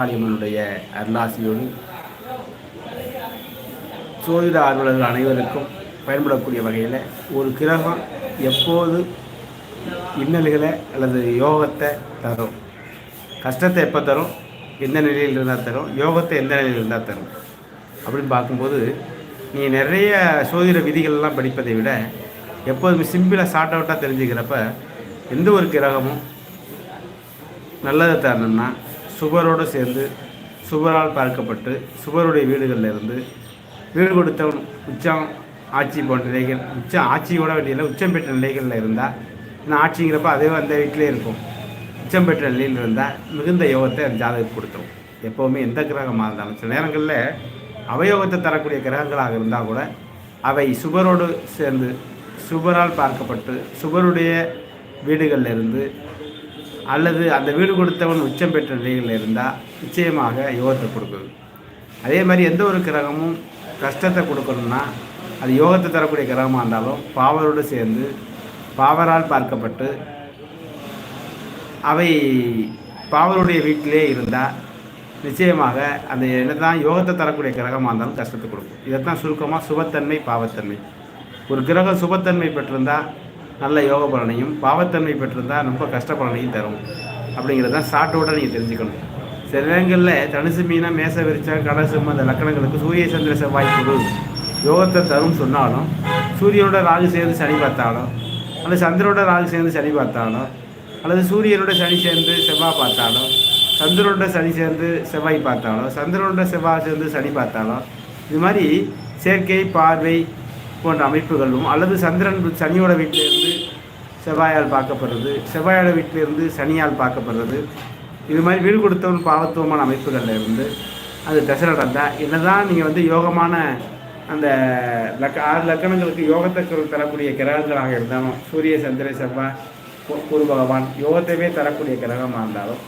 காளியம்மனுடைய அருளாசியோடு சோதிட ஆர்வலர்கள் அனைவருக்கும் பயன்படக்கூடிய வகையில் ஒரு கிரகம் எப்போது இன்னல்களை அல்லது யோகத்தை தரும்? கஷ்டத்தை எப்போ தரும்? எந்த நிலையில் இருந்தால் தரும்? யோகத்தை எந்த நிலையில் இருந்தால் தரும்? அப்படின்னு பார்க்கும்போது நீ நிறைய சோதிட விதிகள்லாம் படிப்பதை விட எப்போதுமே சிம்பிளாக ஷார்ட் அவுட்டாக தெரிஞ்சுக்கிறப்ப எந்த ஒரு கிரகமும் நல்லதை தரணும்னா சுவரோடு சேர்ந்து சுவரால் பார்க்கப்பட்டு சுவருடைய வீடுகளில் இருந்து வீடு கொடுத்தவன் உச்சம் ஆட்சி போன்ற நிலைகள் உச்சம் ஆட்சியோட வேண்டிய உச்சம் பெற்ற நிலைகளில் இருந்தால் ஏன்னா ஆட்சிங்கிறப்ப அதே அந்த வீட்டிலே இருக்கும் உச்சம் பெற்ற நிலையில் இருந்தால் மிகுந்த யோகத்தை அந்த ஜாதகத்துக்கு கொடுத்துரும். எப்போவுமே எந்த கிரகமாக இருந்தாலும் சில நேரங்களில் அவயோகத்தை தரக்கூடிய கிரகங்களாக இருந்தால் கூட அவை சுபரோடு சேர்ந்து சுபரால் பார்க்கப்பட்டு சுபருடைய வீடுகளில் இருந்து அல்லது அந்த வீடு கொடுத்தவன் உச்சம் பெற்ற நிலையில் இருந்தால் நிச்சயமாக யோகத்தை கொடுக்குது. அதே மாதிரி எந்த ஒரு கிரகமும் கஷ்டத்தை கொடுக்கணும்னா அது யோகத்தை தரக்கூடிய கிரகமாக இருந்தாலும் பாவரோடு சேர்ந்து பாவரால் பார்க்கப்பட்டு அவை பாவருடைய வீட்டிலே இருந்தால் நிச்சயமாக அந்த என்ன தான் யோகத்தை தரக்கூடிய கிரகமாக இருந்தாலும் கஷ்டத்தை கொடுக்கும். இதைத்தான் சுருக்கமாக சுபத்தன்மை பாவத்தன்மை. ஒரு கிரகம் சுபத்தன்மை பெற்றிருந்தால் நல்ல யோக பலனையும் பாவத்தன்மை பெற்றிருந்தால் ரொம்ப கஷ்ட பலனையும் தரும். அப்படிங்கிறது தான் நீங்கள் தெரிஞ்சுக்கணும். சில நேரங்களில் தனுசு மீனாக மேச விரிச்சா கடசும் அந்த லக்கணங்களுக்கு சூரிய சந்திர செவ்வாய் குழு யோகத்தை தரும் சொன்னாலும் சூரியனோட ராகு சேர்ந்து சனி பார்த்தாலும் அல்லது சந்திரோட ராகு சேர்ந்து சனி பார்த்தாலும் அல்லது சூரியனோட சனி சேர்ந்து செவ்வாய் பார்த்தாலும் சந்திரனோட சனி சேர்ந்து செவ்வாய் பார்த்தாலும் சந்திரனோட செவ்வாய் சேர்ந்து சனி பார்த்தாலும் இது மாதிரி செயற்கை பார்வை போன்ற அமைப்புகளும் அல்லது சந்திரன் சனியோட வீட்டிலிருந்து செவ்வாயால் பார்க்கப்படுறது செவ்வாயோட வீட்டிலிருந்து சனியால் பார்க்கப்படுறது. இது மாதிரி வீடு கொடுத்தவன் பாவத்துவமான அமைப்புகளில் இருந்து அது தசை நடந்தால் என்னதான் நீங்கள் வந்து யோகமான அந்த லக்க ஆறு லக்கணங்களுக்கு யோகத்தை தரக்கூடிய கிரகங்களாக இருந்தாலும் சூரிய சந்திர செவ்வாய் குரு பகவான் யோகத்தையே தரக்கூடிய கிரகமாக இருந்தாலும்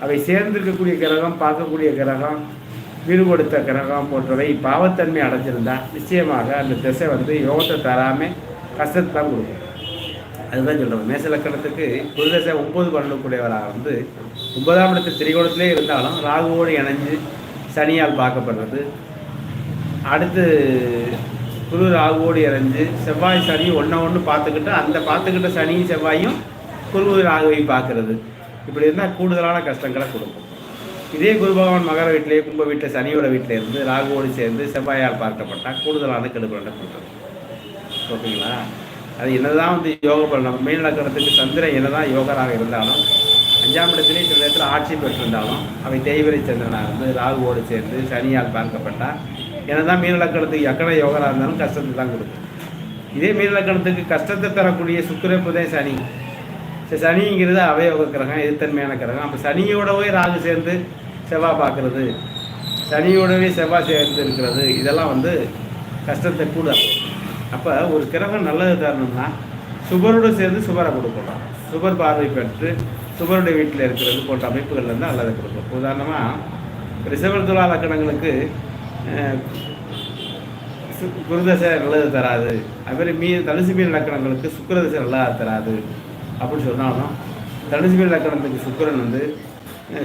அவை சேர்ந்திருக்கக்கூடிய கிரகம் பார்க்கக்கூடிய கிரகம் வீடு கிரகம் போன்றவை பாவத்தன்மை அடைஞ்சிருந்தா நிச்சயமாக அந்த திசை வந்து யோகத்தை தராமல் கஷ்டத்தை தான் கொடுக்கும். அதுதான் சொல்கிறோம் மேச லக்கணத்துக்கு குருதசை ஒம்பது பண்ணக்கூடியவராக வந்து ஒன்பதாம் இடத்து திரிகோணத்திலே இருந்தாலும் ராகுவோடு இணைஞ்சு சனியால் பார்க்கப்படுறது. அடுத்து குரு ராகுவோடு இணைஞ்சு செவ்வாய் சனி ஒன்றை ஒன்று பார்த்துக்கிட்டு அந்த பார்த்துக்கிட்ட சனியும் செவ்வாயும் குரு ராகுவை பார்க்கறது. இப்படி இருந்தால் கூடுதலான கஷ்டங்களை கொடுக்கும். இதே குருபகவான் மகர வீட்டிலே கும்ப வீட்டில் சனியோட வீட்டில் இருந்து ராகுவோடு சேர்ந்து செவ்வாயால் பார்க்கப்பட்டால் கூடுதலான கெடுபலனை கொடுக்குறது ஓகேங்களா? அது என்னதான் வந்து யோக பலன் மேல் லக்கணத்துக்கு சந்திரன் என்னதான் யோகராக இருந்தாலும் அஞ்சாம் இடத்திலே சில நேரத்தில் ஆட்சி பெற்றிருந்தாலும் அவை தேய்வரை சந்திரனாக இருந்து ராகுவோடு சேர்ந்து சனியால் பார்க்கப்பட்டால் என்னதான் மீனலக்கணத்துக்கு எக்கட யோகராக இருந்தாலும் கஷ்டத்தை தான் கொடுக்கும். இதே மீனக்கணத்துக்கு கஷ்டத்தை தரக்கூடிய சுக்கிர புதே சனி. சரி, சனிங்கிறது அவயோக கிரகம் எதிர்த்தன்மையான கிரகம். அப்போ சனியோடவே ராகு சேர்ந்து செவ்வாய் பார்க்குறது. சனியோடவே செவ்வாய் சேர்ந்து இருக்கிறது. இதெல்லாம் வந்து கஷ்டத்தை கூட அப்போ ஒரு கிரகம் நல்லது தரணும்னா சுபரோடு சேர்ந்து சுபரை கொடுக்கணும் சுபர் பார்வை பெற்று சுபருடைய வீட்டில் இருக்கிறது போன்ற அமைப்புகள் வந்து நல்லதை கொடுக்கும். உதாரணமாக ரிசவல் துலா லக்கணங்களுக்கு சு- குருதசை நல்லது தராது. அதுமாதிரி மீ தனுசு மீன் லக்கணங்களுக்கு சுக்கிரதசை நல்லா தராது. அப்படின்னு சொன்னாலும் தனுசு லக்கணத்துக்கு சுக்கிரன் வந்து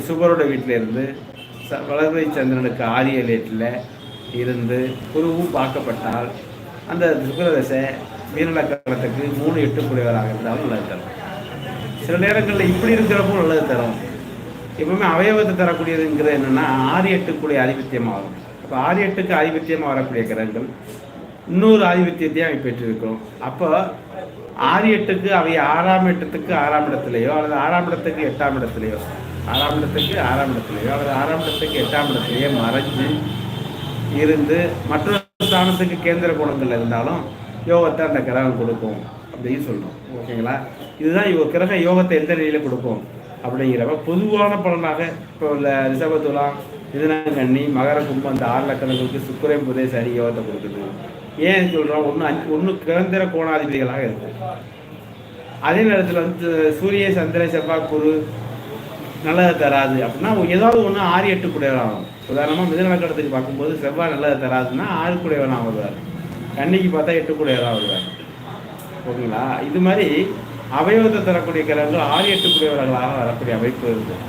சுகரோட வீட்டில் இருந்து ச வளர்வை சந்திரனுக்கு ஆரிய லேட்டில் இருந்து குருவும் பார்க்கப்பட்டால் அந்த சுக்கிரதசை தசை லக்கணத்துக்கு மூணு எட்டுக்குடையவராக இருந்தாலும் நல்லது தரும். சில நேரங்களில் இப்படி இருக்கிறப்போ நல்லது தரும். எப்பவுமே அவயவத்தை தரக்கூடியதுங்கிறது என்னென்னா ஆறு எட்டுக்குடைய ஆதிபத்தியமாகும். இப்போ ஆறு எட்டுக்கு ஆதிபத்தியமாக வரக்கூடிய கிரகங்கள் இன்னொரு ஆதிபத்தியத்தையும் அவை பெற்றிருக்கிறோம். அப்போ ஆறு எட்டுக்கு அவை ஆறாம் எட்டத்துக்கு ஆறாம் இடத்துலையோ அல்லது ஆறாம் இடத்துக்கு எட்டாம் இடத்துலையோ ஆறாம் இடத்துக்கு ஆறாம் இடத்துலையோ அல்லது ஆறாம் இடத்துக்கு எட்டாம் இடத்துலையோ மறைஞ்சு இருந்து மற்றொரு ஸ்தானத்துக்கு கேந்திர குணங்கள் இருந்தாலும் யோகத்தை அந்த கிரகம் கொடுக்கும் அப்படின்னு சொல்கிறோம் ஓகேங்களா? இதுதான் இவ கிரக யோகத்தை எந்த நிலையில் கொடுக்கும் அப்படிங்கிறப்ப பொதுவான பலனாக இப்போ உள்ள ரிஷபத்துலாம் மிதுனங்கண்ணி மகர கும்பம் அந்த ஆறு லக்கணங்களுக்கு சுக்கரன் புதே சனி யோகத்தை கொடுக்குது. ஏன் சொல்கிறோம் ஒன்று அஞ்சு ஒன்று கிரந்திர கோணாதிபதிகளாக இருக்கு. அதே நேரத்தில் வந்து சூரிய சந்திர செவ்வாய் குரு நல்லதை தராது. அப்படின்னா ஏதாவது ஒன்று ஆறு எட்டு குடையவனாகும். உதாரணமாக மிதநலக்கடத்துக்கு பார்க்கும்போது செவ்வாய் நல்லதை தராதுன்னா ஆறு குடையவனாக வருவார். கன்னிக்கு பார்த்தா எட்டு குடையவனாக வருவார். ஓகேங்களா? இது மாதிரி அவயவத்தை தரக்கூடிய கிரகங்கள் ஆறு எட்டு குடையவர்களாக வரக்கூடிய அமைப்பு இருக்குது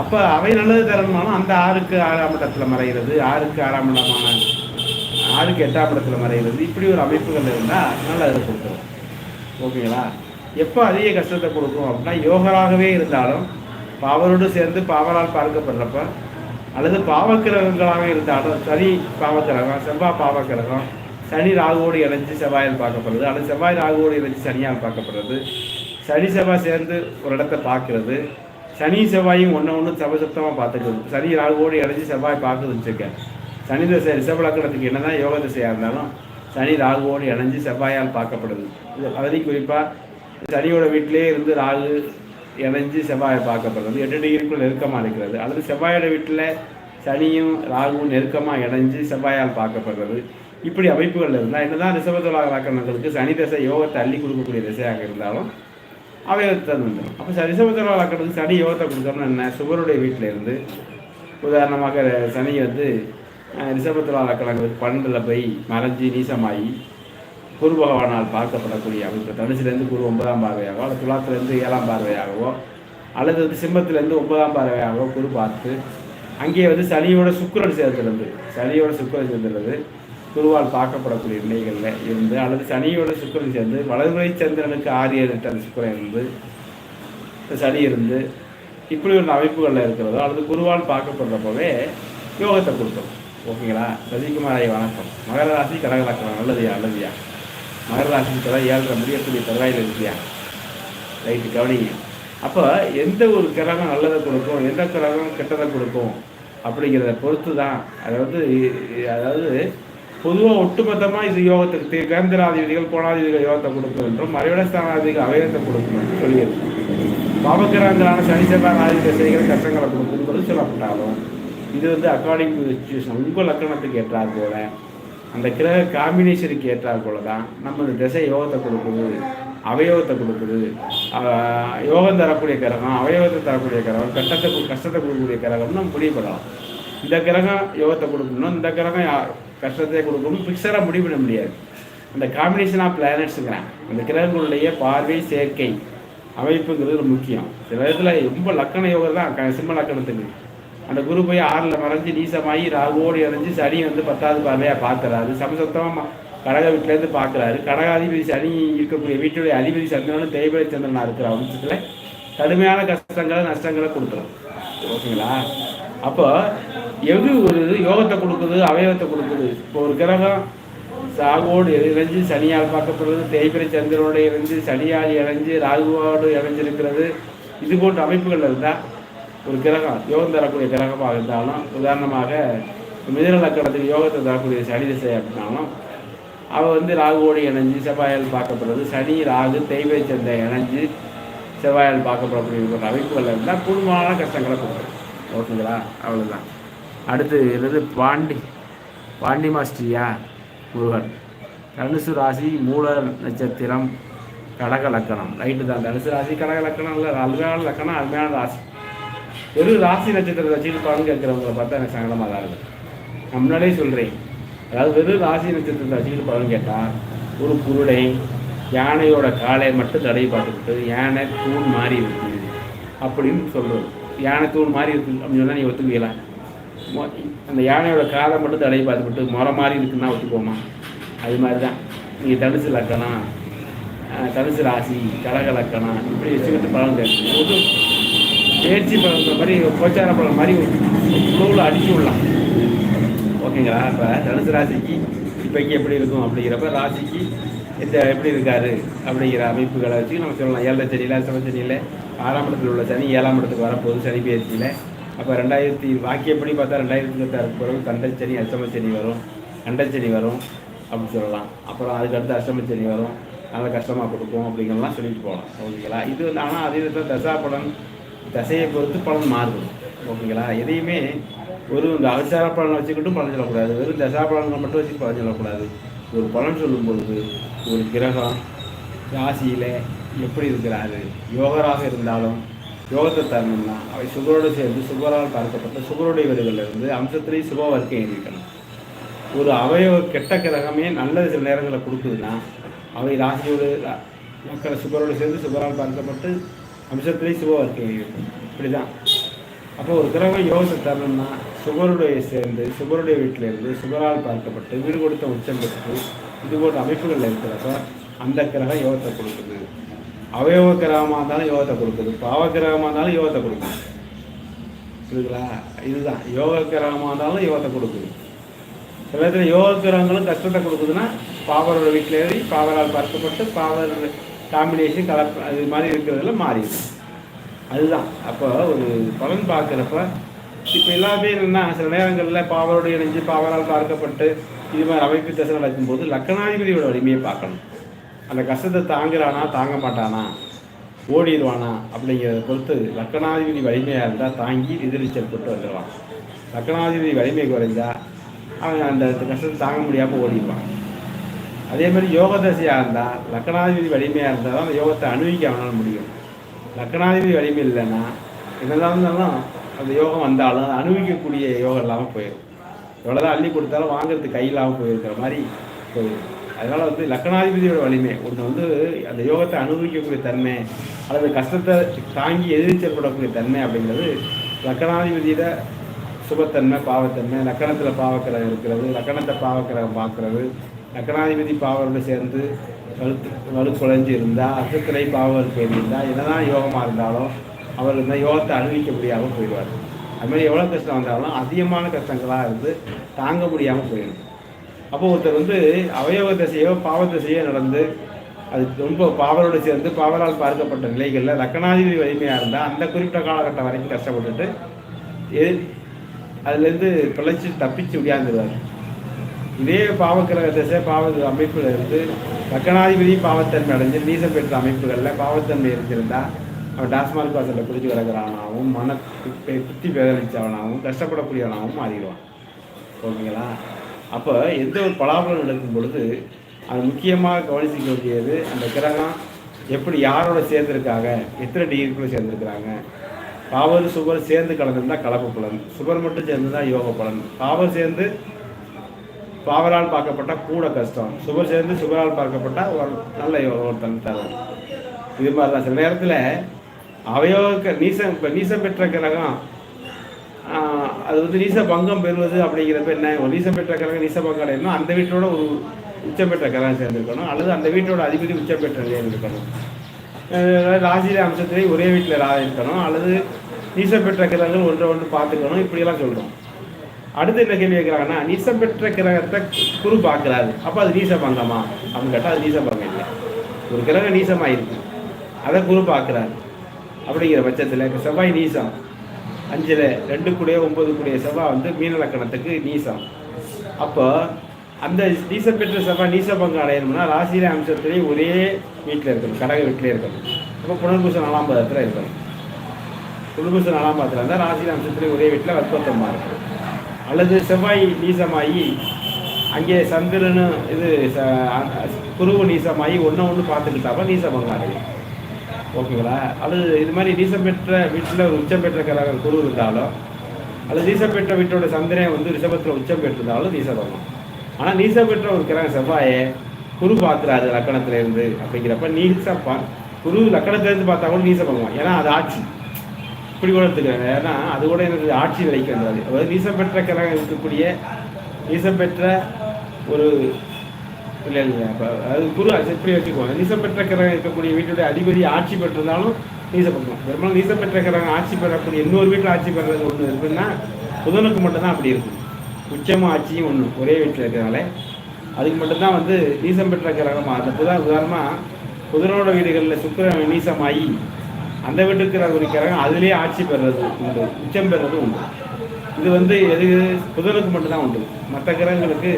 அப்போ அவை நல்லது தரணும்னாலும் அந்த ஆறுக்கு ஆறாம் இடத்துல மறைகிறது ஆறுக்கு ஆறாம் இடமான ஆறுக்கு எட்டாம் இடத்துல மறைகிறது. இப்படி ஒரு அமைப்புகள் இருந்தால் நல்லா நல்லது கொடுத்துரும் ஓகேங்களா? எப்போ அதிக கஷ்டத்தை கொடுக்கும் அப்படின்னா யோகராகவே இருந்தாலும் பாவரோடு சேர்ந்து பாவரால் பார்க்கப்படுறப்ப அல்லது பாவக்கிரகங்களாக இருந்தாலும் சனி பாவக்கிரகம் செவ்வாய் பாவக்கிரகம் சனி ராகுவோடு இணைஞ்சு செவ்வாயில் பார்க்கப்படுறது அல்லது செவ்வாய் ராகுவோடு இணைஞ்சு சனியால் பார்க்கப்படுறது. சனி செவ்வாய் சேர்ந்து ஒரு இடத்த பார்க்கறது. சனி செவ்வாயும் ஒன்று ஒன்று சமசப்தமாக பார்த்துக்கிறது சனி ராகுவோடு இணைஞ்சு செவ்வாய் பார்க்குதுன்னு வச்சுருக்கேன் சனி தசை ரிஷபலக்கணத்துக்கு என்ன தான் யோக திசையாக இருந்தாலும் சனி ராகுவோடு இணைஞ்சு செவ்வாயால் பார்க்கப்படுது. இது அதுலேயும் குறிப்பாக சனியோட வீட்டிலே இருந்து ராகு இணைஞ்சு செவ்வாயை பார்க்கப்படுறது எட்டு டிகிரிக்குள் நெருக்கமாக இருக்கிறது. அல்லது செவ்வாயோட வீட்டில் சனியும் ராகுவும் நெருக்கமாக இணைஞ்சு செவ்வாயால் பார்க்கப்படுறது. இப்படி அமைப்புகள் இருந்தால் என்னதான் ரிஷபத்துலாக லக்கணங்களுக்கு சனி தசை யோகத்தை அள்ளி கொடுக்கக்கூடிய திசையாக இருந்தாலும் அவை வந்துடும் அப்போ ரிஷபத்துலாக லக்கணத்துக்கு சனி யோகத்தை கொடுக்கணும்னு என்ன? சுவருடைய வீட்டில் இருந்து உதாரணமாக சனி வந்து ரிஷபத்துலா லக்கணங்களுக்கு பன்னெண்டில் போய் மறைஞ்சி நீசமாகி குரு பகவானால் பார்க்கப்படக்கூடிய அமைப்பு. தனுசுலேருந்து குரு ஒன்பதாம் பார்வையாகவோ அல்லது துலாத்துலேருந்து ஏழாம் பார்வையாகவோ அல்லது வந்து சிம்மத்திலேருந்து ஒன்பதாம் பார்வையாகவோ குரு பார்த்து அங்கே வந்து சனியோட சுக்கரன் சேர்த்துலேருந்து சனியோட சுக்கரன் சேர்ந்துள்ளது குருவால் பார்க்கப்படக்கூடிய நிலைகளில் இருந்து அல்லது சனியோட சுக்கரன் சேர்ந்து வலதுமுறை சந்திரனுக்கு ஆரிய அந்த சுக்கரன் இருந்து சனி இருந்து இப்படி ஒரு அமைப்புகளில் இருக்கிறதோ அல்லது குருவால் பார்க்கப்படுறப்பவே யோகத்தை கொடுத்தோம் ஓகேங்களா? சசிகுமாரை வணக்கம். மகர ராசி கடகலக்கணம். நல்லதுயா? நல்லதுயா? மகர ராசி தான் ஏழரை முடியக்கூடிய தருவாயில் இருக்கியா? ரைட்டு கவனிங்க. அப்போ எந்த ஒரு கிரகம் நல்லதை கொடுக்கும் எந்த கிரகம் கெட்டதை கொடுக்கும் அப்படிங்கிறத பொறுத்து தான் அதாவது அதாவது பொதுவாக ஒட்டுமொத்தமாக இது யோகத்துக்கு கேந்திராதிபதிகள் கோணாதிபதிகள் யோகத்தை கொடுக்கும் என்றும் மறைவிடஸ்தானாதிபதிகள் அவயத்தை கொடுக்கும் என்று சொல்லியிருக்கு பாவகிரகங்களான சனி செவ்வாய் ஆதி திசைகள் கஷ்டங்களை கொடுக்கும் என்பது சொல்லப்பட்டாலும் இது வந்து அக்கார்டிங் டு சுச்சுவேஷன் உங்கள் லக்கணத்துக்கு ஏற்றார் போல அந்த கிரக காம்பினேஷனுக்கு ஏற்றார் போல தான் நம்ம இந்த திசை யோகத்தை கொடுக்குது அவயோகத்தை கொடுக்குது. யோகம் தரக்கூடிய கிரகம் அவயோகத்தை தரக்கூடிய கிரகம் கஷ்டத்தை கஷ்டத்தை கொடுக்கக்கூடிய கிரகம்னு நம்ம முடிவு பண்ணலாம் இந்த கிரகம் யோகத்தை கொடுக்கணும். இந்த கிரகம் கஷ்டத்தை கொடுக்கும் பிக்சராக முடிவு பண்ண முடியாது. அந்த காம்பினேஷன் ஆஃப் பிளானட்ஸுங்கிறேன் அந்த கிரகங்களுடைய பார்வை சேர்க்கை அமைப்புங்கிறது முக்கியம். சில இடத்துல ரொம்ப லக்கண யோகம் தான் சிம்ம லக்கணத்துக்கு. அந்த குரு போய் ஆறில் மறைஞ்சு நீசமாகி ராகுவோடு இறைஞ்சி சனி வந்து பத்தாவது பார்வையாக பார்க்குறாரு. சமசத்தமாக கடக வீட்டிலேருந்து பார்க்குறாரு. கடகாதிபதி சனி இருக்கக்கூடிய வீட்டுடைய அதிபதி சந்திரனும் தேய்பதி சந்திரனாக இருக்கிற அம்சத்தில் கடுமையான கஷ்டங்களை நஷ்டங்களை கொடுக்குறோம் ஓகேங்களா? அப்போ எது ஒரு யோகத்தை கொடுக்குது அவயவத்தை கொடுக்குது? இப்போ ஒரு கிரகம் சாகோடு இணைஞ்சு சனியால் பார்க்கப்படுறது தேய்பிரை சந்திரனோடு இணைஞ்சு சனியால் இணைஞ்சு ராகுவோடு இணைஞ்சிருக்கிறது. இது போன்ற அமைப்புகள் இருந்தால் ஒரு கிரகம் யோகம் தரக்கூடிய கிரகமாக இருந்தாலும் உதாரணமாக மிதன லக்கணத்துக்கு யோகத்தை தரக்கூடிய சனி திசை அப்படின்னாலும் அவள் வந்து ராகுவோடு இணைஞ்சு செவ்வாயால் பார்க்கப்படுறது சனி ராகு தெய்வ சந்தை இணைஞ்சு செவ்வாயால் பார்க்கப்படக்கூடிய அமைப்புகள் இருந்தால் குடும்பமான கஷ்டங்களை கொடுக்குறது ஓகேங்களா? அவ்வளோதான் அடுத்து என்னது? பாண்டி பாண்டி மாஸ்டியா முருகன். தனுசு ராசி மூல நட்சத்திரம் கடக லக்கணம். ரைட்டு தான். தனுசு ராசி கடக லக்கணம் இல்லை அருமையான லக்கணம் அருமையான ராசி. வெறும் ராசி நட்சத்திரத்தை வச்சுருப்பான்னு கேட்குறவங்களை பார்த்தா எனக்கு சங்கடமாக தான் இருக்குது நான் முன்னாடியே சொல்கிறேன் அதாவது வெறும் ராசி நட்சத்திரத்தை வச்சுக்கிட்டு கேட்டால் ஒரு குருடை யானையோட காலை மட்டும் தடவி பார்த்துக்கிட்டு யானை தூண் மாறி இருக்குது அப்படின்னு சொல்கிறது யானை தூண் மாறி இருக்குது அப்படின்னு சொன்னால் நீ ஒத்துக்குவீங்களா? அந்த யானையோட காதை மட்டும் தடவை பார்த்துக்கிட்டு முறை மாதிரி இருக்குன்னா போமா அது மாதிரி தான் நீங்கள் தனுசு லக்கணம் தனுசு ராசி கடக லக்கணம் இப்படி வச்சுக்கிட்டு பலன் கேட்கும் பேச்சு பழம் மாதிரி கோச்சார பழம் மாதிரி ஃப்ளோவில் அடிச்சு விடலாம். ஓகேங்களா? இப்போ தனுசு ராசிக்கு இப்போக்கி எப்படி இருக்கும் அப்படிங்கிறப்ப ராசிக்கு இந்த எப்படி இருக்காரு அப்படிங்கிற அமைப்புகளை வச்சு நம்ம சொல்லலாம். ஏழரை சனியில் சிவச்சனியில் ஆறாம் இடத்துல உள்ள சனி ஏழாம் இடத்துக்கு வரப்போகுது சனி பயிற்சியில் அப்போ ரெண்டாயிரத்தி வாக்கியப்படி பார்த்தா ரெண்டாயிரத்தி இருபத்தாறு பிறகு கண்டச்சனி அஷ்டமச்சனி வரும். கண்டச்சனி வரும் அப்படின்னு சொல்லலாம். அப்புறம் அதுக்கடுத்து அஷ்டமச்சனி வரும். நல்ல கஷ்டமாக கொடுக்கும் அப்படிங்கிறலாம் சொல்லிட்டு போகலாம். ஓகேங்களா? இது வந்து ஆனால் அதே விதத்தில் தசா பலன் தசையை பொறுத்து பலன் மாறுது. ஓகேங்களா? எதையுமே ஒரு இந்த அவசர பலனை வச்சுக்கிட்டும் பலன் சொல்லக்கூடாது. வெறும் தசா பலன்களை மட்டும் வச்சு பலன் சொல்லக்கூடாது. ஒரு பலன் சொல்லும் பொழுது ஒரு கிரகம் ராசியில் எப்படி இருக்கிறாரு? யோகராக இருந்தாலும் யோகத்தை தரணும்னா அவை சுகரோடு சேர்ந்து சுகரால் பார்க்கப்பட்ட சுகருடைய இருந்து அம்சத்திலேயே சுப வர்க்கம் இருக்கணும் ஒரு அவயவ கெட்ட கிரகமே நல்லது சில நேரங்களில் கொடுக்குதுன்னா அவை ராசியோடு மக்களை சுகரோடு சேர்ந்து சுகரால் பார்க்கப்பட்டு அம்சத்திலே சுப வர்க்கம் எழுதிக்கணும் இப்படி தான் அப்போ ஒரு கிரகம் யோகத்தை தரணும்னா சுகருடைய சேர்ந்து சுகருடைய வீட்டில் இருந்து சுகரால் பார்க்கப்பட்டு வீடு கொடுத்த உச்சம் பெற்று இது போன்ற அமைப்புகளில் இருக்கிறப்ப அந்த கிரகம் யோகத்தை கொடுக்குது. அவயவ கிரகமாக இருந்தாலும் யோகத்தை கொடுக்குது. பாவ கிரகமாக இருந்தாலும் யோகத்தை கொடுக்குது. புரியுதுங்களா? இதுதான். யோக கிரகமாக இருந்தாலும் யோகத்தை கொடுக்குது. சில இடத்துல யோக கிரகங்களும் கஷ்டத்தை கொடுக்குதுன்னா பாவரோட வீட்டில் ஏறி பாவரால் பார்க்கப்பட்டு பாவர் காம்பினேஷன் கலர் அது மாதிரி இருக்கிறதுல மாறிடுது. அதுதான். அப்போ ஒரு பலன் பார்க்குறப்ப இப்போ எல்லாமே என்னென்னா சில நேரங்களில் பாவரோடு இணைஞ்சு பாவரால் பார்க்கப்பட்டு இது மாதிரி அமைப்பு தசை நடக்கும்போது லக்கணாதிபதியோட வலிமையை பார்க்கணும். அந்த கஷ்டத்தை தாங்குறானா தாங்க மாட்டானா? ஓடிடுவானா? அப்படிங்கிறத பொறுத்து லக்கணாதிபதி வலிமையாக இருந்தால் தாங்கி எதிர்ச்சல் போட்டு வந்துடுவான் லக்கணாதிபதி வலிமை குறைஞ்சா அவன் அந்த கஷ்டத்தை தாங்க முடியாமல் ஓடிடுவான். அதே மாதிரி யோக தசையாக இருந்தால் லக்கணாதிபதி வலிமையாக இருந்தால் தான் அந்த யோகத்தை அணுவிக்க அவனால் முடியும். லக்கணாதிபதி வலிமை இல்லைன்னா என்னதான் இருந்தாலும் அந்த யோகம் வந்தாலும் அதை அனுபவிக்கக்கூடிய யோகம் இல்லாமல் போயிடும் எவ்வளோதான் அள்ளி கொடுத்தாலும் வாங்குறது கையில்லாமல் போயிருக்கிற மாதிரி போயிடும் அதனால் வந்து லக்கணாதிபதியோட வலிமை. ஒன்று வந்து அந்த யோகத்தை அனுபவிக்கக்கூடிய தன்மை அல்லது கஷ்டத்தை தாங்கி எதிர்த்தப்படக்கூடிய தன்மை அப்படிங்கிறது லக்கணாதிபதியோட சுபத்தன்மை பாவத்தன்மை லக்கணத்தில் பாவக்கிரகம் இருக்கிறது லக்கணத்தை பாவக்கிரகம் பார்க்கறது. லக்கணாதிபதி பாவரோடு சேர்ந்து வலுத்து வலு குறைஞ்சு இருந்தால் அசத்திரை பாவம் இருந்தால் என்னதான் யோகமாக இருந்தாலும் அவர் இந்த யோகத்தை அனுபவிக்க முடியாமல் போயிடுவார் அதுமாதிரி எவ்வளோ கஷ்டம் வந்தாலும் அதிகமான கஷ்டங்களாக இருந்து தாங்க முடியாமல் போயிடும். அப்போ ஒருத்தர் வந்து அவயவ தசையோ பாவ திசையோ நடந்து அது ரொம்ப பாவரோடு சேர்ந்து பாவரால் பார்க்கப்பட்ட நிலைகளில் லக்கணாதிபதி வலிமையாக இருந்தால் அந்த குறிப்பிட்ட காலகட்டம் வரைக்கும் கஷ்டப்பட்டுட்டு எது அதுலேருந்து பிழைச்சி தப்பிச்சு முடியாந்துருவார் இதே பாவக்கிரக திசை பாவ அமைப்பில் இருந்து லக்கணாதிபதி பாவத்தன்மை அடைஞ்சு நீசம் பெற்ற அமைப்புகளில் பாவத்தன்மை இருந்திருந்தால் அவன் டாஸ்மார்க் வாசலில் குடிச்சு கிடக்கிறவனாகவும் மன குத்தி வேதனைச்சவனாகவும் கஷ்டப்படக்கூடியவனாகவும் மாறிடுவான். ஓகேங்களா? அப்போ எந்த ஒரு பலாபலம் நடக்கும் பொழுது அது முக்கியமாக கவனிச்சிக்க வேண்டியது அந்த கிரகம் எப்படி யாரோட சேர்ந்துருக்காங்க எத்தனை டிகிரிக்குள்ளே சேர்ந்துருக்குறாங்க? பாவர் சுகர் சேர்ந்து கலந்துருந்தால் கலப்பு பலன். சுகர் மட்டும் சேர்ந்து தான் யோக பலன். பாவர் சேர்ந்து பாவரால் பார்க்கப்பட்டால் கூட கஷ்டம். சுகர் சேர்ந்து சுகரால் பார்க்கப்பட்ட ஒரு நல்ல ஒருத்தன் தரும் இது மாதிரி தான் சில நேரத்தில் அவயோக நீசம் இப்போ நீசம் பெற்ற கிரகம் அது வந்து நீச பங்கம் பெறுவது அப்படிங்கிறப்ப என்ன? ஒரு நீசம் பெற்ற கிரகம் நீச பங்கம் அந்த வீட்டோட ஒரு உச்சம் பெற்ற கிரகம் சேர்ந்துருக்கணும். அல்லது அந்த வீட்டோட அதிபதி உச்சம் பெற்ற நிலையில் இருக்கணும் அஹ், ராசியில அம்சத்திலே ஒரே வீட்டில் ரா இருக்கணும். அல்லது நீசம் பெற்ற கிரகங்கள் ஒன்றை ஒன்று பார்த்துக்கணும். இப்படியெல்லாம் சொல்கிறோம் அடுத்து என்ன கேள்வி கேட்குறாங்கன்னா நீசம் பெற்ற கிரகத்தை குரு பார்க்குறாரு. அப்போ அது நீச பங்கமா? அப்படின்னு கேட்டால் அது நீச பங்கம் இல்லை. ஒரு கிரகம் நீசமாக இருக்கு அதை குரு பார்க்குறாரு. அப்படிங்கிற பட்சத்தில் இப்போ செவ்வாய் நீசம். அஞ்சில் ரெண்டு கூடிய ஒன்பது கூடிய செவ்வாய் வந்து மீன லக்கணத்துக்கு நீசம். அப்போ அந்த நீசம் பெற்ற செவ்வாய் நீச பங்கு அடையணும்னா ராசியில அம்சத்துலேயும் ஒரே வீட்டில் இருக்கணும் கடக வீட்டிலே இருக்கணும். அப்போ புனர்பூச நாலாம் பாதத்தில் இருக்கணும். புனர்பூச நாலாம் பாதத்தில் இருந்தால் ராசியில அம்சத்திலே ஒரே வீட்டில் வற்பத்தமாக இருக்கும். அல்லது செவ்வாய் நீசமாகி அங்கே சந்திரனு இது ச- குருவு நீசமாகி ஒன்று ஒன்று பார்த்துக்கிட்டாப்ப பங்கு அடையும். ஓகேங்களா? அல்லது இது மாதிரி நீசம் பெற்ற வீட்டில் ஒரு உச்சம் பெற்ற கிரகம் குரு இருந்தாலும் அல்லது நீசம் பெற்ற வீட்டோட சந்திரன் வந்து ரிஷபத்தில் உச்சம் பெற்றிருந்தாலும் நீசபங்கம் ஆனால் நீசம் பெற்ற ஒரு கிரகம் செவ்வாயை குரு பார்க்குறாரு லக்கணத்துலேருந்து அப்படிங்கிறப்ப நீச பா குரு லக்கணத்திலேருந்து பார்த்தா கூட நீசபங்கம் ஏன்னா அது ஆட்சி. இப்படி கூட எடுத்துக்கிறாங்க ஏன்னா அது கூட எனக்கு ஆட்சி விலைக்கு வந்தது. அதாவது நீசம் பெற்ற கிரகம் இருக்கக்கூடிய நீசம் பெற்ற ஒரு இல்லை இல்லை இப்போ அது குரு எப்படி வச்சுக்கோங்க நீசம் பெற்ற கிரகம் இருக்கக்கூடிய வீட்டுடைய அதிபதி ஆட்சி பெற்றிருந்தாலும் நீசப்பக்கம் பெரும்பாலும் நீசம் பெற்ற கிரகம் ஆட்சி பெறக்கூடிய இன்னொரு வீட்டில் ஆட்சி பெறுறது ஒன்று இருக்குன்னா புதனுக்கு மட்டும்தான் அப்படி இருக்கும். உச்சமும் ஆட்சியும் ஒன்று ஒரே வீட்டில் இருக்கிறனால. அதுக்கு மட்டும்தான் வந்து நீசம் பெற்ற கிரகமாக அந்த புதா உதாரணமாக புதனோட வீடுகளில் சுக்கிரன் நீசமாகி அந்த வீட்டுக்கு இருக்கிற ஒரு கிரகம் அதிலேயே ஆட்சி பெறுறது உண்டு. உச்சம் பெறுறது உண்டு. இது வந்து எது புதனுக்கு மட்டும்தான் உண்டு. மற்ற கிரகங்களுக்கு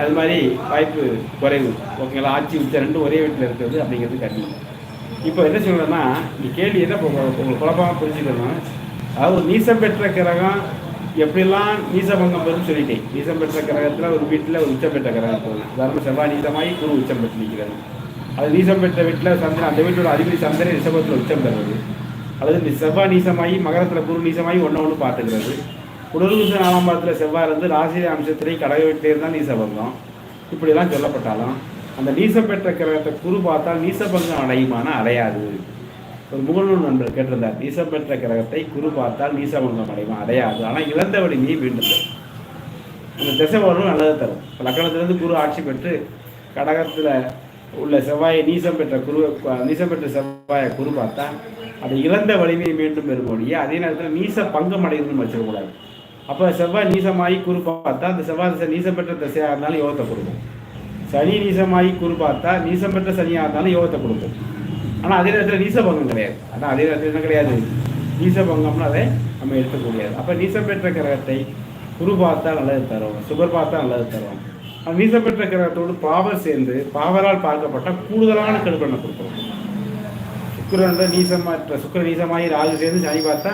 அது மாதிரி வாய்ப்பு குறைவு. ஓகேங்களா? ஆட்சி உச்ச ரெண்டும் ஒரே வீட்டில் இருக்கிறது அப்படிங்கிறது கடினம் இப்போ என்ன சொல்கிறேன்னா இந்த கேள்வி என்ன உங்களுக்கு குழப்பமாக புரிஞ்சுக்கணும் அதாவது ஒரு நீசம் பெற்ற கிரகம் எப்படிலாம் நீசபங்கம் பெறும் சொல்லிட்டேன். நீசம் பெற்ற கிரகத்தில் ஒரு வீட்டில் ஒரு உச்சம் பெற்ற கிரகம் போகணும் தர்ம செவ்வாய் நீசமாகி குரு உச்சம் பெற்று நிற்கிறது அது நீசம் பெற்ற வீட்டில் சந்திரன் அந்த வீட்டோட அதிபதி சந்திரன் ரிஷபத்தில் உச்சம் பெறுறது அல்லது செவ்வாய் நீசமாகி மகரத்தில் குரு நீசமாகி ஒன்று ஒன்று பார்த்துக்கிறது. புனர்வச நாலாம் பாதத்தில் செவ்வாய் இருந்து ராசி அம்சத்திலே கடக வீட்டிலே இருந்தால் நீசபங்கம். இப்படிலாம் சொல்லப்பட்டாலும் அந்த நீசம் பெற்ற கிரகத்தை குரு பார்த்தால் நீசபங்கம் அடையுமானா அடையாது. ஒரு முகநூல் நண்பர் கேட்டிருந்தார் நீசம் பெற்ற கிரகத்தை குரு பார்த்தால் நீசபங்கம் அடையுமா? அடையாது. ஆனால் இழந்த வலிமையை மீண்டும் தரும் அந்த திசை வரும் நல்லது தரும். லக்கணத்திலிருந்து லக்கணத்திலேருந்து குரு ஆட்சி பெற்று கடகத்தில் உள்ள செவ்வாயை நீசம் பெற்ற குரு நீசம் பெற்ற செவ்வாயை குரு பார்த்தா அது இழந்த வலிமையை மீண்டும் பெறும் அதே நேரத்தில் நீச பங்கம் அடையணும்னு வச்சிடக்கூடாது. அப்போ செவ்வாய் நீசமாகி குரு பார்த்தா அந்த செவ்வாய் திசை நீசம் பெற்ற திசையாக இருந்தாலும் யோகத்தை கொடுக்கும். சனி நீசமாகி குறு பார்த்தா நீசம் பெற்ற சனியாக இருந்தாலும் யோகத்தை கொடுக்கும். ஆனால் அதே நேரத்தில் நீசபங்கம் கிடையாது. ஆனால் அதே நேரத்தில் என்ன கிடையாது? நீசபங்கம்னு அதை நம்ம எடுக்கக்கூடியது அப்போ நீசம் பெற்ற கிரகத்தை குரு பார்த்தா நல்லது தரும். சுகர் பார்த்தா நல்லது தரும். அந்த நீசம் பெற்ற கிரகத்தோடு பாவர் சேர்ந்து பாவரால் பார்க்கப்பட்ட கூடுதலான கெடுபண்ணை கொடுக்கும். சுக்கரன் நீசமற்ற சுக்கர நீசமாகி ராகு சேர்ந்து சனி பார்த்தா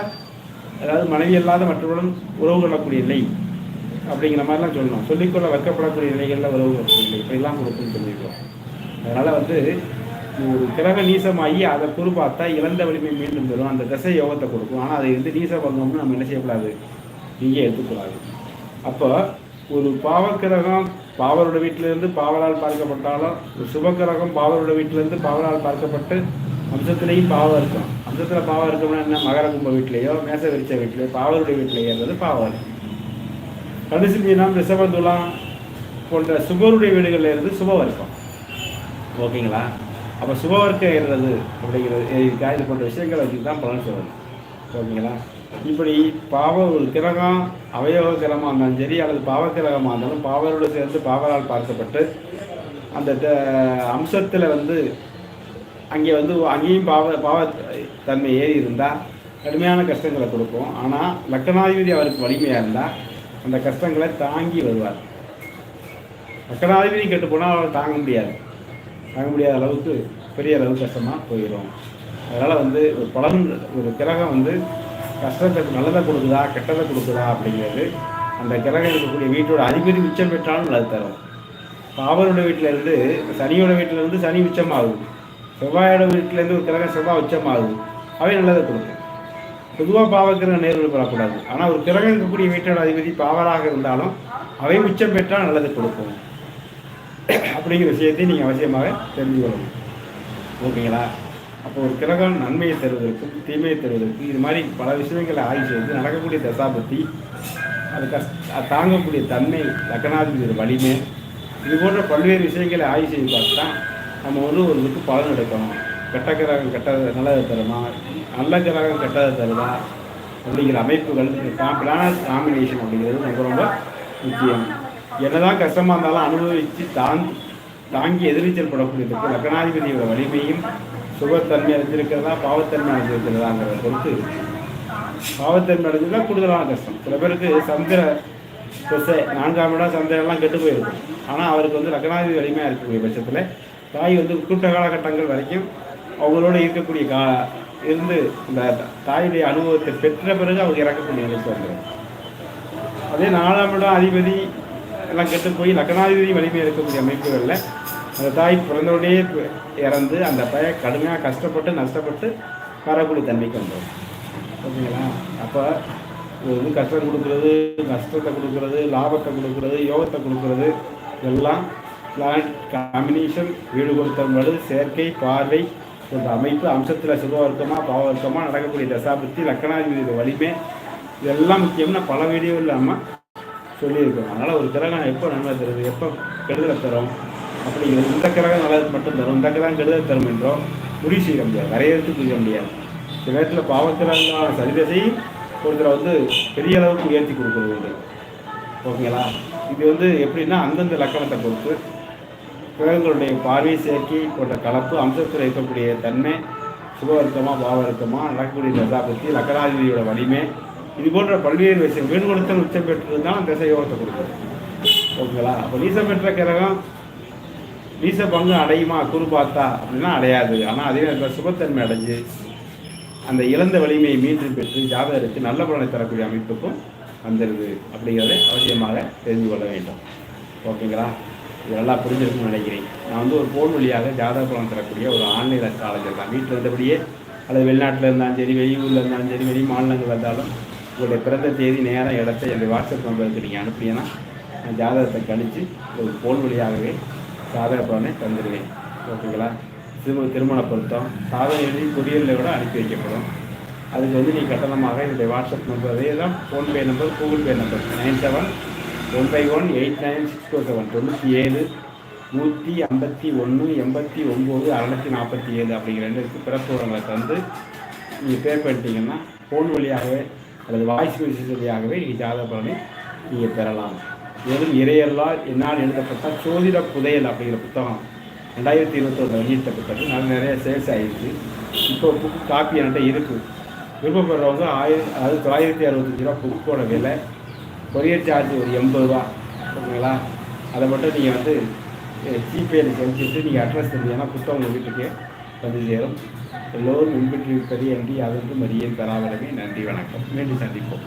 அதாவது மனைவி இல்லாத மற்றவருடன் உறவு கொள்ளக்கூடிய நிலை அப்படிங்கிற மாதிரிலாம் சொல்லணும். சொல்லிக்கொள்ள வைக்கப்படக்கூடிய நிலைகளில் உறவு கொள்ளக்கூடிய நிலை. இப்படிலாம் கொடுக்குன்னு சொல்லியிருக்கோம் அதனால் வந்து ஒரு கிரக நீசமாகி அதை குறிப்பாத்தா இழந்த வலிமை மீண்டும் பெறும். அந்த திசை யோகத்தை கொடுக்கும். ஆனால் அதை வந்து நீச பங்கம்னு நம்ம என்ன செய்யக்கூடாது? இங்கே எடுத்துக்கூடாது. அப்போ ஒரு பாவக்கிரகம் பாவரோட வீட்டிலேருந்து பாவலால் பார்க்கப்பட்டாலும் ஒரு சுபக்கிரகம் பாவரோட வீட்டிலேருந்து பாவலால் பார்க்கப்பட்டு அம்சத்துலேயும் பாவம் இருக்கும். அம்சத்தில் பாவம் இருக்கணும்னா என்ன? மகர கும்ப வீட்டிலேயோ மேச விரிச்ச வீட்டிலேயோ பாவருடைய வீட்டிலேயோ இருந்தது பாவம். இருக்கும் கடைசி மீனம் ரிஷபந்துலாம் போன்ற சுபருடைய வீடுகளில் இருந்து சுபம் இருக்கும் ஓகேங்களா? அப்போ சுபவர்க்கம் ஏறுறது அப்படிங்கிறது இதுக்காக இது போன்ற விஷயங்கள் வச்சு தான் பலன் சொல்லணும் ஓகேங்களா? இப்படி பாவ ஒரு கிரகம் அவயோக கிரகமாக இருந்தாலும் சரி அல்லது பாவ கிரகமாக இருந்தாலும் பாவரோடு சேர்ந்து பாவரால் பார்க்கப்பட்டு அந்த அம்சத்தில் வந்து அங்கே வந்து அங்கேயும் பாவ பாவ தன்மை ஏறி இருந்தால் கடுமையான கஷ்டங்களை கொடுக்கும். ஆனால் லக்கணாதிபதி அவருக்கு வலிமையாக இருந்தால் அந்த கஷ்டங்களை தாங்கி வருவார். லக்கணாதிபதி கெட்டு போனால் அவரை தாங்க முடியாது. தாங்க முடியாத அளவுக்கு பெரிய அளவு கஷ்டமாக போயிடும் அதனால் வந்து ஒரு பலன் ஒரு கிரகம் வந்து கஷ்டத்தை நல்லதை கொடுக்குதா கெட்டதை கொடுக்குதா அப்படிங்கிறது அந்த கிரகம் இருக்கக்கூடிய வீட்டோட அதிபதி உச்சம் பெற்றாலும் நல்லது தரும். பாவரோட வீட்டில் இருந்து சனியோட வீட்டில் இருந்து சனி உச்சமாகும் செவ்வாயோட வீட்டிலேருந்து ஒரு கிரகம் செவ்வாய் உச்சமாகுது. அவை நல்லதை கொடுக்கும். பொதுவாக பாவக்கிரகம் நேரில் பெறக்கூடாது. ஆனால் ஒரு கிரகம் இருக்கக்கூடிய வீட்டோட அதிபதி பாவராக இருந்தாலும் அவை உச்சம் பெற்றால் நல்லது கொடுக்கும். அப்படிங்கிற விஷயத்தை நீங்கள் அவசியமாக தெரிந்து கொள்ளணும். ஓகேங்களா? அப்போ ஒரு கிரகம் நன்மையை தருவதற்கும் தீமையை தருவதற்கும் இது மாதிரி பல விஷயங்களை ஆய்வு செய்து நடக்கக்கூடிய தசாபத்தி அது கஷ்ட தாங்கக்கூடிய தன்மை லக்னாதிபதியோட வலிமை இது போன்ற பல்வேறு விஷயங்களை ஆய்வு செய்து பார்த்து தான் நம்ம வந்து ஒரு இதுக்கு பலன் எடுக்கணும் கெட்ட கிரகம் கெட்டது நல்லது தருமா நல்ல கிரகம் கெட்டது தருதா அப்படிங்கிற அமைப்புகள் பிளானட் காம்பினேஷன் அப்படிங்கிறது ரொம்ப ரொம்ப முக்கியம். என்னதான் கஷ்டமாக இருந்தாலும் அனுபவித்து தாங்கி தாங்கி எதிர்நீச்சல் படக்கூடியதுக்கு லக்னாதிபதியோட வலிமையும் சுகத்தன்மை அடைஞ்சிருக்கிறதா பாவத்தன்மை அடைஞ்சிருக்கிறதாங்கிறத பொறுத்து பாவத்தன்மை அடைஞ்சிருந்தா கூடுதலான கஷ்டம். சில பேருக்கு சந்திர திசை நான்காம் இடம் சந்திரன்லாம் கெட்டு போயிருக்கும். ஆனால் அவருக்கு வந்து லக்னாதிபதி வலிமையாக இருக்கக்கூடிய பட்சத்தில் தாய் வந்து குறிப்பிட்ட காலகட்டங்கள் வரைக்கும் அவங்களோட இருக்கக்கூடிய கா இருந்து இந்த தாயுடைய அனுபவத்தை பெற்ற பிறகு அவங்க இறக்கக்கூடிய நிலைக்கு வந்துடும் அதே நாலாம் இடம் அதிபதி எல்லாம் கெட்டு போய் லக்னாதிபதி வலிமை இருக்கக்கூடிய அமைப்புகளில் அந்த தாய் பிறந்தோடனே இறந்து அந்த பைய கடுமையாக கஷ்டப்பட்டு நஷ்டப்பட்டு வரக்கூடிய தன்மைக்கு வந்துடும் ஓகேங்களா? அப்போ இது கஷ்டம் கொடுக்குறது நஷ்டத்தை கொடுக்குறது லாபத்தை கொடுக்குறது யோகத்தை கொடுக்குறது எல்லாம் பிளான்ட் காம்பினேஷன் வீடு கொடுத்தல் செயற்கை பார்வை இந்த அமைப்பு அம்சத்தில் சுக பாவர்க்கமாக பாவ வர்க்கமாக நடக்கக்கூடிய தசாபத்தி லக்கணாதிபதி வலிமை இதெல்லாம் முக்கியம்னா பல வீடியோ இல்லாமல் சொல்லியிருக்கோம். அதனால் ஒரு கிரகம் எப்போ நன்மை தருது எப்போ கெடுதலை தரும் அப்படிங்கிறது இந்த கிரகம் நல்லது மட்டும் தரும் இந்த கிரகம் கெடுதல் தரும் என்றோ முடிவு செய்ய முடியாது வரையறுத்து புரிய முடியாது. சில நேரத்தில் பாவக்கிரகங்களான சரிதசை ஒருத்தரை வந்து பெரிய அளவுக்கு உயர்த்தி கொடுக்குறது உண்டு. ஓகேங்களா? இது வந்து எப்படின்னா அந்தந்த லக்கணத்தை பொறுத்து கிரகங்களுடைய பார்வை சேர்க்கை போன்ற கலப்பு அம்சத்தில் இருக்கக்கூடிய தன்மை சுபவர்க்கமாக பாவவர்க்கமாக நடக்கக்கூடிய தசாபத்தி லக்கணாதிபதியோட வலிமை இது போன்ற பல்வேறு விஷயம் வீடு கொடுத்தல் உச்சம் பெற்றிருந்தால் அந்த திசை யோகத்தை கொடுக்குறது ஓகேங்களா? அப்போ நீசம் பெற்ற கிரகம் நீச பங்கு அடையுமா? குரு பார்த்தா அப்படின்னா அடையாது. ஆனால் அதே நேரத்தில் சுபத்தன்மை அடைஞ்சு அந்த இழந்த வலிமையை மீண்டும் பெற்று ஜாதகருக்கு நல்ல பலனை தரக்கூடிய அமைப்புக்கும் வந்துடுது அப்படிங்கிறத அவசியமாக தெரிந்து கொள்ள வேண்டும். ஓகேங்களா? இது நல்லா புரிஞ்சிருக்குன்னு நினைக்கிறேன். நான் வந்து ஒரு ஃபோன் வழியாக ஜாதக பலன் தரக்கூடிய ஒரு ஆன்லைன் அஸ்ட்ராலஜர் தான் வீட்டில் இருந்தபடியே அல்லது வெளிநாட்டில் இருந்தாலும் சரி வெளியூரில் இருந்தாலும் சரி வெளி மாநிலங்கள் வந்தாலும் உங்களுடைய பிறந்த தேதி நேரம் இடத்தை என்னுடைய வாட்ஸ்அப் நம்பருக்கு நீங்கள் அனுப்புனீங்கன்னா நான் ஜாதகத்தை கணித்து ஒரு ஃபோன் வழியாகவே ஜாதக பலனை தந்துடுவேன். ஓகேங்களா? திருமண திருமண பொருத்தம் சாதனை எழுதி கூட அனுப்பி வைக்கப்படும். அதுக்கு வந்து நீங்கள் கட்டணமாக என்னுடைய வாட்ஸ்அப் நம்பர் அதே தான் PhonePe number Google Pay number nine seven one five one eight nine six four seven தொண்ணூற்றி ஏழு நூற்றி ஐம்பத்தி ஒன்று எண்பத்தி ஒம்பது அறநூற்றி நாற்பத்தி ஏழு அப்படிங்கிற ரெண்டு பிறப்பு தந்து நீங்கள் பே பண்ணிட்டீங்கன்னா ஃபோன் வழியாகவே அல்லது வாய்ஸ் மெசேஜ் வழியாகவே நீங்கள் ஜாதக பலனை நீங்கள் பெறலாம். மேலும் இறையெல்லாம் என்னால் எழுதப்பட்ட சோதிட புதையல் அப்படிங்கிற புத்தகம் ரெண்டாயிரத்தி இருபத்தொன்று வெளியிட்ட புத்தகம் நல்ல நிறைய சேல்ஸ் ஆகிருக்கு இப்போ புக்கு காப்பி என்கிட்ட இருக்குது விருப்பப்படுறவங்க ஆயிரம் அதாவது தொள்ளாயிரத்தி அறுபத்தஞ்சு ரூபா புக்கோட விலை கொரியர் சார்ஜ் ஒரு எண்பது ரூபா ஓகேங்களா? அதை மட்டும் நீங்கள் வந்து ஜிபேயில் செலுத்திட்டு நீங்கள் அட்ரஸ் தந்தீங்கன்னா புத்தகம் உங்கள் வீட்டுக்கு வந்து சேரும். எல்லோரும் முன்பிட்டிருப்பது என்று அதற்கு மதியம் பெறாவிடமே நன்றி வணக்கம். மீண்டும் சந்திப்போம்.